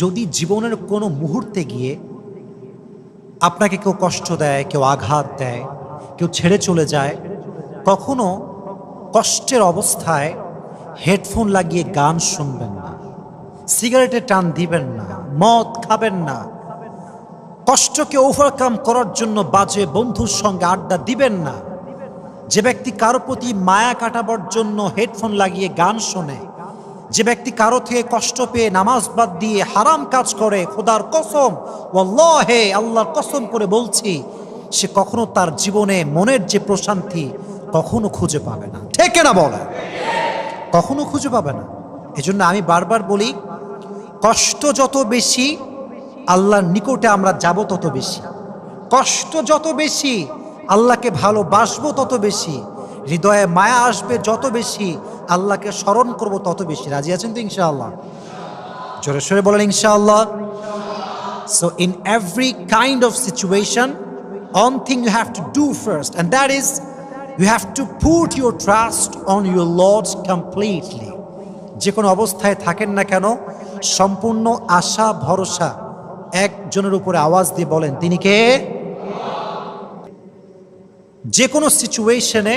যদি জীবনের কোনো মুহূর্তে গিয়ে আপনাকে কেউ কষ্ট দেয়, কেউ আঘাত দেয়, কেউ ছেড়ে চলে যায়, কখনো কষ্টের অবস্থায় হেডফোন লাগিয়ে গান শুনবেন না, সিগারেটে টান দিবেন না, মদ খাবেন না, কষ্টকে ওভারকাম করার জন্য বাজে বন্ধুর সঙ্গে আড্ডা দিবেন না, যে ব্যক্তি কারও প্রতি মায়া কাটাবার জন্য হেডফোন লাগিয়ে গান শোনে যে ব্যক্তি কারও থেকে কষ্ট পেয়ে নামাজ বাদ দিয়ে হারাম কাজ করে, খোদার কসম হে আল্লাহর কসম করে বলছি, সে কখনো তার জীবনে মনের যে প্রশান্তি কখনো খুঁজে পাবে না। ঠিক না বলে কখনো খুঁজে পাবে না। এজন্য আমি বারবার বলি, কষ্ট যত বেশি, আল্লাহর নিকটে আমরা যাব তত বেশি। কষ্ট যত বেশি, আল্লাহকে ভালোবাসবো তত বেশি হৃদয়ে মায়া আসবে যত বেশি, আল্লাহকে স্মরণ করব তত বেশি। রাজি আছেন তো ইনশাআল্লাহ? জোরে সোরে বলেন ইনশাআল্লাহ। So in every kind of situation one thing you have to do first and that is you have to put your trust on your lords completely যে কোনো অবস্থায় থাকেন না কেন, সম্পূর্ণ আশা, ভরসা, একজনের উপরে আওয়াজ দিয়ে বলেন, তিনি কে? যে কোনো সিচুয়েশনে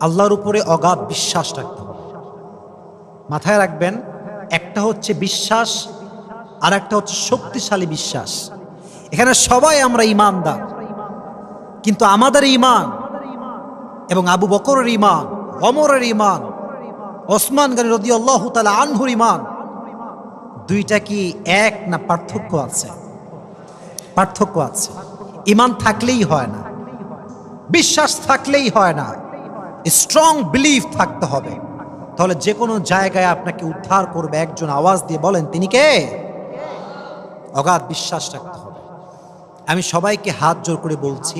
আল্লাহর উপরে অগাধ বিশ্বাস রাখতে হবে। মাথায় রাখবেন, একটা হচ্ছে বিশ্বাস আর একটা হচ্ছে শক্তিশালী বিশ্বাস। এখানে সবাই আমরা ইমানদার, কিন্তু আমাদের ইমান এবং আবু বকরের ইমান অমরের ইমান, ওসমান গানি রদি আল্লাহ তালা আনহুর ইমান, দুইটা কি এক না পার্থক্য আছে? পার্থক্য আছে। ইমান থাকলেই হয় না। বিশ্বাস থাকলেই হয় না। স্ট্রং বিলিভ থাকতে হবে। তাহলে যে কোনো জায়গায় আপনাকে উদ্ধার করবে একজন আওয়াজ দিয়ে বলেন, তিনি কে? অগাধ বিশ্বাস রাখতে হবে। আমি সবাইকে হাত জোর করে বলছি,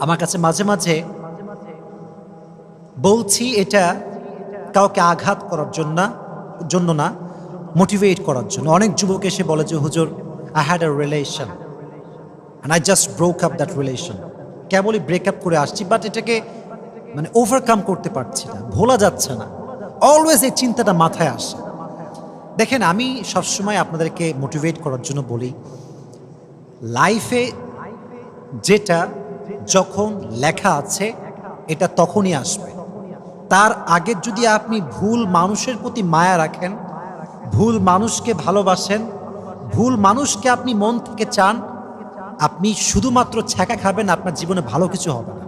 আমার কাছে মাঝে মাঝে বলছি এটা কাউকে আঘাত করার জন্য জন্য না মোটিভেট করার জন্য। অনেক যুবক এসে বলে যে, হুজুর I had a relation and I just broke up that relation কেবলই ব্রেকআপ করে আসছি বাট এটাকে মানে ওভারকাম করতে পারছি না, ভোলা যাচ্ছে না। অলওয়েজ এই চিন্তাটা মাথায় আসে। দেখেন, আমি সবসময় আপনাদেরকে মোটিভেট করার জন্য বলি লাইফে যেটা যখন লেখা আছে, এটা তখনই আসবে। তার আগে যদি আপনি ভুল মানুষের প্রতি মায়া রাখেন, ভুল মানুষকে ভালোবাসেন, ভুল মানুষকে আপনি মন থেকে চান, আপনি শুধুমাত্র ছ্যাঁকা খাবেন, আপনার জীবনে ভালো কিছু হবে না।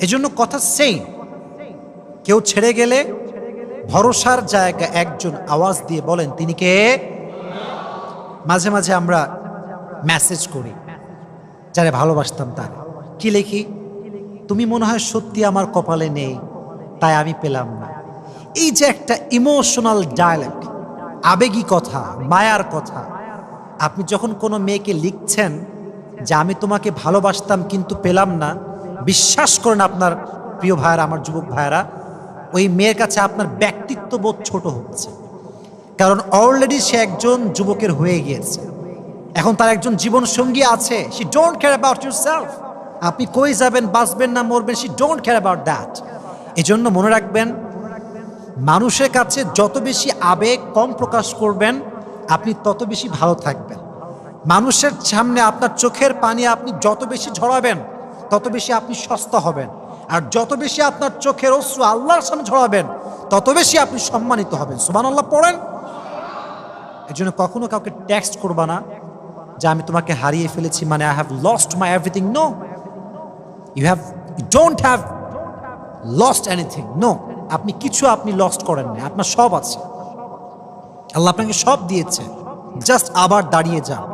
এজন্য কথা সেই কেউ ছেড়ে গেলে ভরসার জায়গা একজন আওয়াজ দিয়ে বলেন, তিনি কে? মাঝে মাঝে আমরা মেসেজ করি। যারা ভালোবাসতাম তার। কি লেখি? তুমি মনে হয় সত্যি আমার কপালে নেই, তাই আমি পেলাম না। এই যে একটা ইমোশনাল ডায়ালেক্ট আবেগী কথা, মায়ার কথা। আপনি যখন কোনো মেয়েকে লিখছেন যে, আমি তোমাকে ভালোবাসতাম কিন্তু পেলাম না বিশ্বাস করেন আপনার প্রিয় ভাইয়েরা, আমার যুবক ভাইয়েরা, ওই মেয়ের কাছে আপনার ব্যক্তিত্ব বোধ ছোট হচ্ছে। কারণ অলরেডি সে একজন যুবকের হয়ে গিয়েছে। এখন তার একজন জীবন সঙ্গী আছে। She don't care about yourself আপনি কই যাবেন, বাঁচবেন না, মরবেন she don't care about that এজন্য মনে রাখবেন, মানুষের কাছে যত বেশি আবেগ কম প্রকাশ করবেন, আপনি তত বেশি ভালো থাকবেন। মানুষের সামনে আপনার চোখের পানি আপনি যত বেশি ঝরাবেন তত বেশি আপনি সস্তা হবেন। আর যত বেশি আপনার চোখের অশ্রু আল্লাহর সামনে ঝরাবেন, তত বেশি আপনি সম্মানিত হবেন। সুবান আল্লাহ পড়েন। এই জন্য কখনো কাউকে ট্যাক্সট করবা না যে আমি তোমাকে হারিয়ে ফেলেছি মানে I have lost my everything no you have don't have lost anything no আপনি কিছু আপনি লস্ট করেন না আপনার সব আছে। আল্লাহ আপনাকে সব দিয়েছে। জাস্ট আবার দাঁড়িয়ে যান।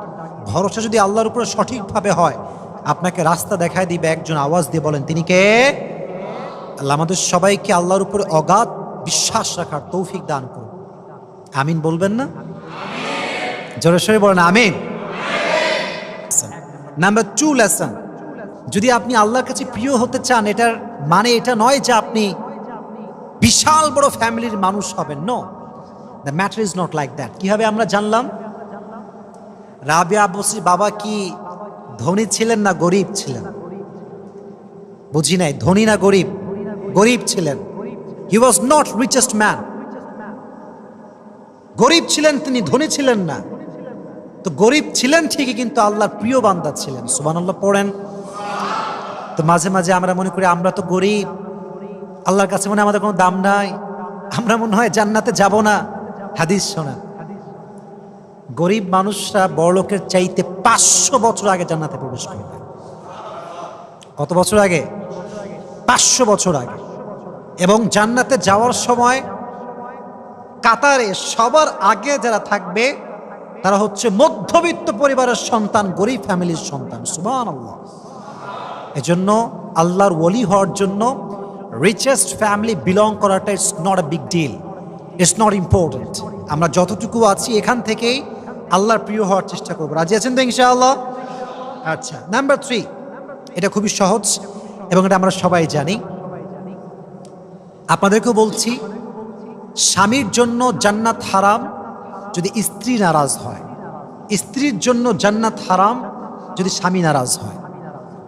ভরসা যদি আল্লাহর উপরে সঠিকভাবে হয় আপনাকে রাস্তা দেখায় দিবে একজন আওয়াজ দিয়ে বলেন তিনি কে? আল্লাহ আমাদের সবাইকে আল্লাহর উপরে অগাধ বিশ্বাস রাখার তৌফিক দান করুন। আমিন বলবেন না? জোরে বলেন আমিন। নাম্বার টু লেসন যদি আপনি আল্লাহর কাছে প্রিয় হতে চান এটার মানে এটা নয় যে আপনি বিশাল বড় ফ্যামিলির মানুষ হবেন no the matter is not like that কীভাবে আমরা জানলাম? রাবিয়া বসি বাবা কি ধনী ছিলেন না গরিব ছিলেন? বুঝি নাই, ধনী না গরিব? গরিব ছিলেন। He was not richest man গরিব ছিলেন তিনি, ধনী ছিলেন না। তো গরিব ছিলেন ঠিকই, কিন্তু আল্লাহর প্রিয় বান্দা ছিলেন। সুবান আল্লাহ পড়েন। তো মাঝে মাঝে আমরা মনে করি, আমরা তো গরিব। আল্লাহর কাছে মনে আমাদের কোনো দাম নাই। আমরা মনে হয় জান্নাতে যাব না। হাদিস শোনা গরিব মানুষরা বড়লোকের চাইতে পাঁচশো বছর আগে জান্নাতে প্রবেশ করবে কত বছর আগে? পাঁচশো বছর আগে। এবং জান্নাতে যাওয়ার সময় কাতারে সবার আগে যারা থাকবে, তারা হচ্ছে মধ্যবিত্ত পরিবারের সন্তান, গরিব ফ্যামিলির সন্তান। সুবান আল্লাহ এজন্য আল্লাহর ওলি হওয়ার জন্য রিচেস্ট ফ্যামিলি বিলং করাটা it's not a big deal it's not important আমরা যতটুকু আছি এখান থেকেই আল্লাহর প্রিয় হওয়ার চেষ্টা করব। রাজি আছেন তো ইনশাআল্লাহ? আচ্ছা নাম্বার থ্রি এটা খুবই সহজ এবং এটা আমরা সবাই জানি। আপনাদেরকেও বলছি, স্বামীর জন্য জান্নাত হারাম যদি স্ত্রী নারাজ হয়। স্ত্রীর জন্য জান্নাত হারাম যদি স্বামী নারাজ হয়।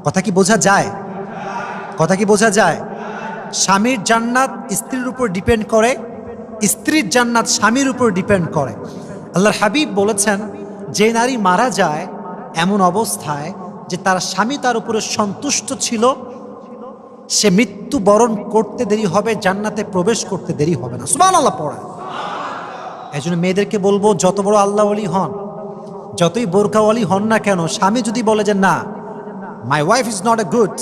কথা কি বোঝা যায়? কথা কি বোঝা যায়? স্বামীর জান্নাত স্ত্রীর উপর ডিপেন্ড করে, স্ত্রীর জান্নাত স্বামীর উপর ডিপেন্ড করে। আল্লাহর হাবিব বলেছেন, যে নারী মারা যায় এমন অবস্থায় যে তার স্বামী তার উপরে সন্তুষ্ট ছিল, সে মৃত্যু বরণ করতে দেরি হবে, জান্নাতে প্রবেশ করতে দেরি হবে না। সুমান আল্লাহ পড়া। এই জন্য মেয়েদেরকে বলব, যত বড় আল্লাহ আলী হন, যতই বোরকাওয়ালি হন না কেন, স্বামী যদি বলে যে, না my wife is not a good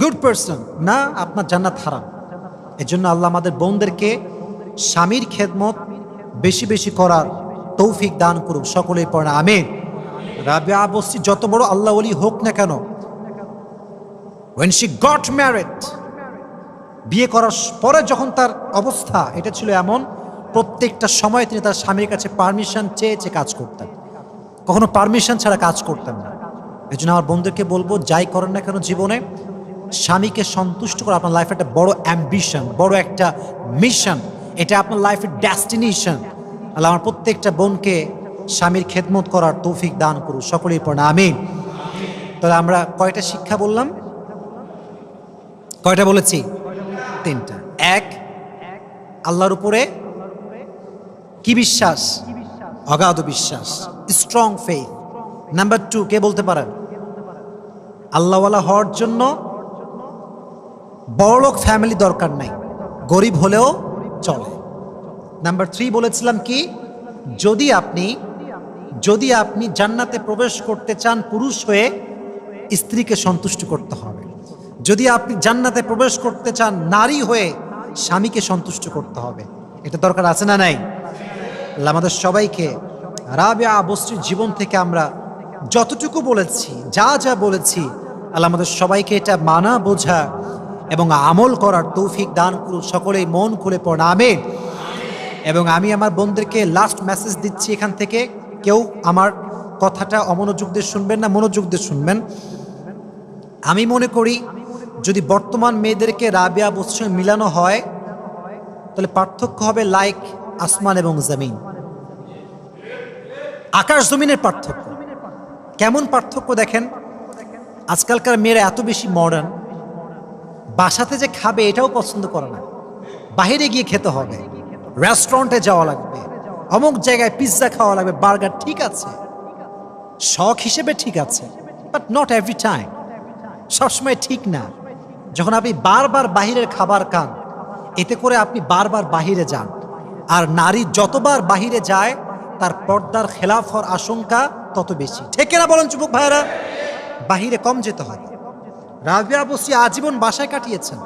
good person না, আপনার জান্নাত হারাম। এই জন্য আল্লাহ আমাদের বোনদেরকে স্বামীর খেদমত বেশি বেশি করার তৌফিক দান করুক সকলেই পড়ে, আমিন। রাবিয়া বস্তি যত বড় আল্লাহ অলি হোক না কেন ওয়েন শি গট ম্যারেড বিয়ে করার পরে যখন তার অবস্থা, এটা ছিল এমন, প্রত্যেকটা সময় তিনি তার স্বামীর কাছে পারমিশন চেয়ে চেয়ে কাজ করতেন। কখনো পারমিশন ছাড়া কাজ করতেন না। এই জন্য আমার বন্ধুকে বলব, যাই করেন না কেন জীবনে, স্বামীকে সন্তুষ্ট করা আপনার লাইফে একটা বড় অ্যাম্বিশন বড় একটা মিশন এটা আপনার লাইফের ডেস্টিনেশন আল্লাহ আমার প্রত্যেকটা বোনকে স্বামীর খেদমত করার তৌফিক দান করুন সকলেই পড়ে আমিন। তাহলে আমরা কয়টা শিক্ষা বললাম? কয়টা বলেছি? তিনটা। এক, আল্লাহর উপরে কি বিশ্বাস? অগাধ বিশ্বাস। স্ট্রং ফেথ নাম্বার টু কে বলতে পারেন? আল্লাহওয়ালা হওয়ার জন্য বড়লোক ফ্যামিলি দরকার নাই। গরিব হলেও চলে। নাম্বার থ্রি বলেছিলাম কি? যদি আপনি যদি আপনি জান্নাতে প্রবেশ করতে চান পুরুষ হয়ে, স্ত্রীকে সন্তুষ্ট করতে হবে। যদি আপনি জান্নাতে প্রবেশ করতে চান নারী হয়ে, স্বামীকে সন্তুষ্ট করতে হবে। এটা দরকার আছে না নাই? আমাদের সবাইকে রাবিয়া বস্ত্রীর জীবন থেকে আমরা যতটুকু বলেছি, যা যা বলেছি, আল্লাহ আমাদের সবাইকে এটা মানা বোঝা এবং আমল করার তৌফিক দান করুন। সকলেই মন খুলে প্রণামে এবং আমি আমার বোনদেরকে লাস্ট মেসেজ দিচ্ছি এখান থেকে। কেউ আমার কথাটা অমনোযোগ দিয়ে শুনবেন না, মনোযোগ দিয়ে শুনবেন। আমি মনে করি, যদি বর্তমান মেয়েদেরকে রাবিয়া বস্ত্র মিলানো হয়, তাহলে পার্থক্য হবে লাইক আসমান এবং জমিন। আকাশ জমিনের পার্থক্য। কেমন পার্থক্য দেখেন? আজকালকার মেয়েরা এত বেশি মডার্ন বাসাতে যে খাবে এটাও পছন্দ করে না। বাইরে গিয়ে খেতে হবে। রেস্টুরেন্টে যাওয়া লাগবে। অমুক জায়গায় পিৎজা খাওয়া লাগবে বার্গার ঠিক আছে। শখ হিসেবে ঠিক আছে বাট নট এভরি টাইম সবসময় ঠিক না। যখন আপনি বারবার বাহিরের খাবার খান, এতে করে আপনি বারবার বাহিরে যান। আর নারী যতবার বাহিরে যায়, তার পর্দার খেলাফ হওয়ার আশঙ্কা তত বেশি। ঠিক না বলেন যুবক ভাইরা বাহিরে কম যেতে হয় রাবিয়া বসি আজীবন বাসায় কাটিয়েছেন।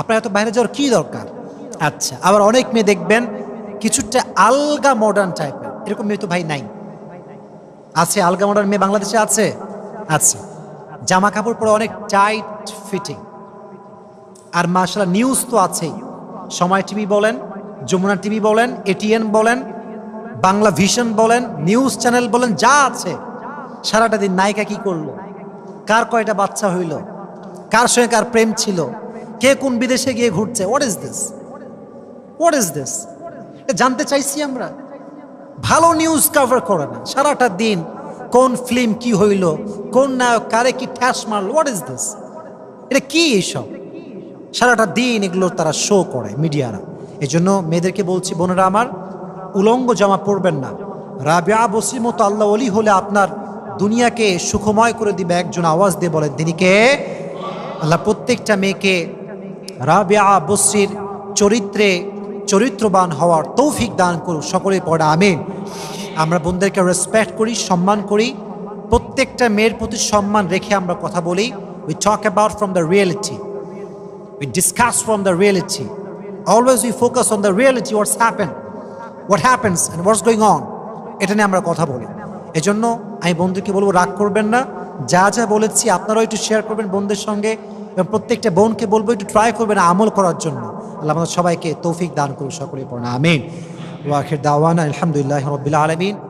আপনার এত বাইরে যাওয়ার কি দরকার? আচ্ছা আবার অনেক মেয়ে দেখবেন কিছুটা আলগা মডার্ন টাইপের এরকম মেয়ে তো ভাই নাই। আছে আলগা মডার্ন মেয়ে বাংলাদেশে আছে? আছে। জামা কাপড় পরে অনেক টাইট ফিটিং আর মার্শাল নিউজ তো আছেই। সময় টিভি বলেন, যমুনা টিভি বলেন এটিএন বলেন, বাংলা ভিশন বলেন নিউজ চ্যানেল বলেন, যা আছে। সারাটা দিন নায়িকা কি করল? কার কয়টা বাচ্চা হইল? কার সঙ্গে কার প্রেম ছিল? কে কোন বিদেশে গিয়ে ঘুরছে? What is this what is this জানতে চাইছি আমরা। ভালো নিউজ কভার করে না। সারাটা দিন কোন ফিল্ম কি হইল, কোন নায়ক কারে কি ঠ্যাস মারল হোয়াট ইজ দিস এটা কি এইসব? সারাটা দিন এগুলো তারা শো করে মিডিয়ারা। এই জন্য মেয়েদেরকে বলছি, বোনেরা আমার, উলঙ্গ জামা পরবেন না। রাবিয়া বসির মতো আল্লাহ অলি হলে আপনার দুনিয়াকে সুখময় করে দিবে একজন আওয়াজ দিয়ে বলেন, তিনি কে? আল্লাহ প্রত্যেকটা মেয়েকে রাবিয়া বসরির চরিত্রে চরিত্রবান হওয়ার তৌফিক দান করুক। সকলে পড়া, আমিন। আমরা বোনদেরকে রেসপেক্ট করি, সম্মান করি। প্রত্যেকটা মেয়ের প্রতি সম্মান রেখে আমরা কথা বলি। We talk about from the reality we discuss from the reality always we focus on the reality what's happen what happens and what's going on এটা নিয়ে আমরা কথা বলি। এজন্য আমি বন্ধুকে বলব, রাগ করবেন না। যা যা বলেছি আপনারাও একটু শেয়ার করবেন বন্ধুদের সঙ্গে। প্রত্যেকটা বোনকে বলব, একটু ট্রাই করবেন আমল করার জন্য। আল্লাহ আমাদের সবাইকে তৌফিক দান করুন সকলে পড়া আমিন। ওয়াখির দাওয়ানা আলহামদুলিল্লাহ রবিল্লা আলমিন।